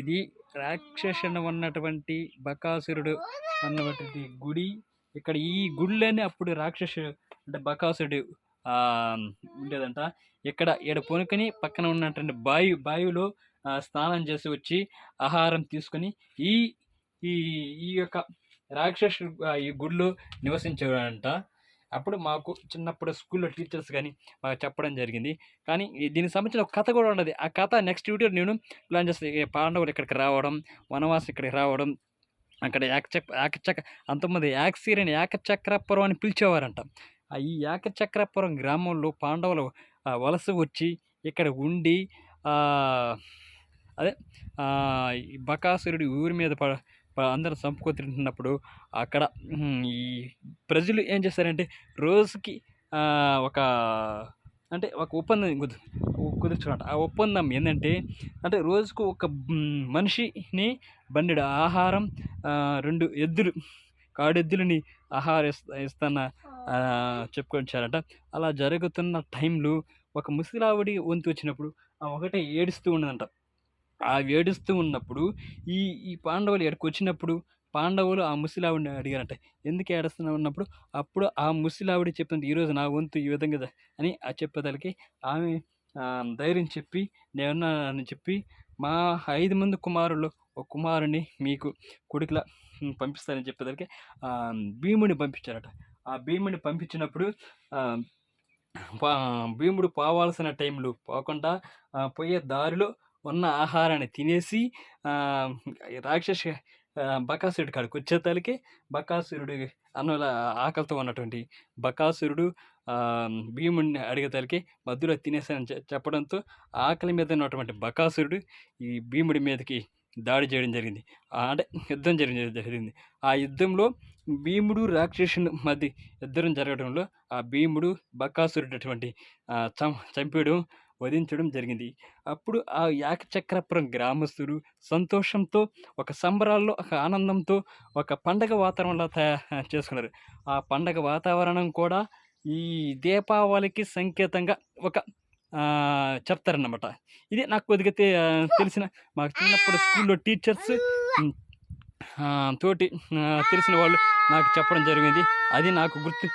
ఇది రాక్షసుడు ఉన్నటువంటి బకాసురుడు అన్నటువంటి గుడి. ఇక్కడ ఈ గుడిలోనే అప్పుడు రాక్షసుడు అంటే బకాసుడు ఉండేదంట. ఇక్కడ ఈడ పొనుకొని పక్కన ఉన్నటువంటి బాయు బావిలో స్నానం చేసి వచ్చి ఆహారం తీసుకొని ఈ ఈ ఈ యొక్క రాక్షసు ఈ గుడిలో నివసించేవాడంట అప్పుడు మాకు చిన్నప్పుడు స్కూల్లో టీచర్స్ కానీ మాకు చెప్పడం జరిగింది. కానీ దీనికి సంబంధించిన ఒక కథ కూడా ఉన్నది ఆ కథ నెక్స్ట్ వీడియో నేను ప్లాన్ చేస్తే. పాండవులు ఇక్కడికి రావడం వనవాసం ఇక్కడికి రావడం అక్కడ ఏకచక్ ఏకచక్ర అంతమంది యాక్సీరని ఏకచక్రపురం అని పిలిచేవారంట. ఈ ఏకచక్రపురం గ్రామంలో పాండవులు వలస వచ్చి ఇక్కడ ఉండి అదే బకాసురుడి ఊరి మీద ప అందరూ చంపుకొని తింటున్నప్పుడు అక్కడ ఈ ప్రజలు ఏం చేస్తారంటే రోజుకి ఒక అంటే ఒక ఒప్పందం కుదుర్చుకున్నట్టు ఆ ఒప్పందం ఏంటంటే అంటే రోజుకు ఒక మనిషిని బండిడు ఆహారం రెండు ఎద్దులు కాడెద్దులని ఆహారం ఇస్త ఇస్తున్న చెప్పుకొచ్చారట అలా జరుగుతున్న టైంలో ఒక ముసలావిడి వంతు వచ్చినప్పుడు ఆ ఒకటే ఏడుస్తూ ఉండదంట ఆ ఏడుస్తూ ఉన్నప్పుడు ఈ ఈ పాండవులు ఇక్కడికి వచ్చినప్పుడు పాండవులు ఆ ముసిలావిడిని అడిగారంట ఎందుకు ఏడుస్తున్నా ఉన్నప్పుడు అప్పుడు ఆ ముసిలావిడి చెప్పింది ఈరోజు నా వంతు ఈ విధంగా అని ఆ చెప్పేదానికి ఆమె ధైర్యం చెప్పి నేనున్నానని చెప్పి మా ఐదు మంది కుమారులు ఒక కుమారుని మీకు కొడుకులా పంపిస్తారని పంపిస్తానని చెప్పేదానికి భీముని పంపించారట. ఆ భీముని పంపించినప్పుడు పా భీముడు పోవాల్సిన టైంలో పోకుండా పోయే దారిలో ఉన్న ఆహారాన్ని తినేసి రాక్షస బకాసురుడి కాడికి వచ్చేతలకి బకాసురుడు అన్నుల ఆకలితో ఉన్నటువంటి బకాసురుడు భీముడిని భీముడిని అడిగేతలకి మధ్యలో తినేసానని చెప్పడంతో ఆకలి మీద ఉన్నటువంటి బకాసురుడు ఈ భీముడి మీదకి దాడి చేయడం జరిగింది. అంటే యుద్ధం జరిగింది జరిగింది. ఆ యుద్ధంలో భీముడు రాక్షసుని మధ్య యుద్ధం జరగడంలో ఆ భీముడు బకాసురుడు అటువంటి చం చంపేయడం వధించడం జరిగింది. అప్పుడు ఆ యాకచక్రపురం గ్రామస్తులు సంతోషంతో ఒక సంబరాల్లో ఒక ఆనందంతో ఒక పండగ వాతావరణంలో తయారు చేసుకున్నారు. ఆ పండగ వాతావరణం కూడా ఈ దీపావళికి సంకేతంగా ఒక చెప్తారన్నమాట. ఇది నాకు కొద్దిగా తెలిసిన మాకు చిన్నప్పుడు స్కూల్లో టీచర్స్ తోటి తెలిసిన వాళ్ళు నాకు చెప్పడం జరిగింది. అది నాకు గుర్తు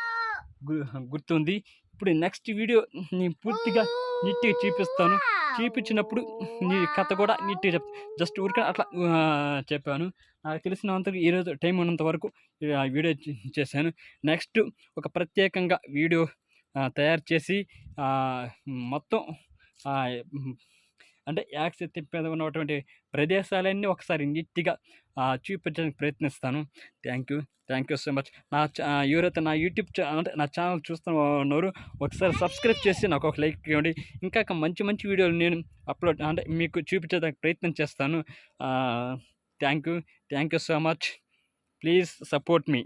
గుర్తుంది. ఇప్పుడు నెక్స్ట్ వీడియో నేను పూర్తిగా నీట్గా చూపిస్తాను. చూపించినప్పుడు నీ కథ కూడా నీట్గా చెప్ జస్ట్ ఊరికే అట్లా చెప్పాను. నాకు తెలిసినంత ఈరోజు టైం ఉన్నంత వరకు ఆ వీడియో చేశాను. నెక్స్ట్ ఒక ప్రత్యేకంగా వీడియో తయారు చేసి మొత్తం అంటే యాక్స్ తిప్పేద ఉన్నటువంటి ప్రదేశాలన్నీ ఒకసారి నీట్గా చూపించడానికి ప్రయత్నిస్తాను. Thank you. Thank you so much. నా ఎవరైతే నా యూట్యూబ్ ఛానల్ అంటే నా ఛానల్ చూస్తున్నారు ఒకసారి సబ్స్క్రైబ్ చేసి నాకు ఒక లైక్ ఇవ్వండి. ఇంకా ఇంకా మంచి మంచి వీడియోలు నేను అప్లోడ్ అంటే మీకు చూపించడానికి ప్రయత్నం చేస్తాను. Thank you. Thank you so much. Please support me.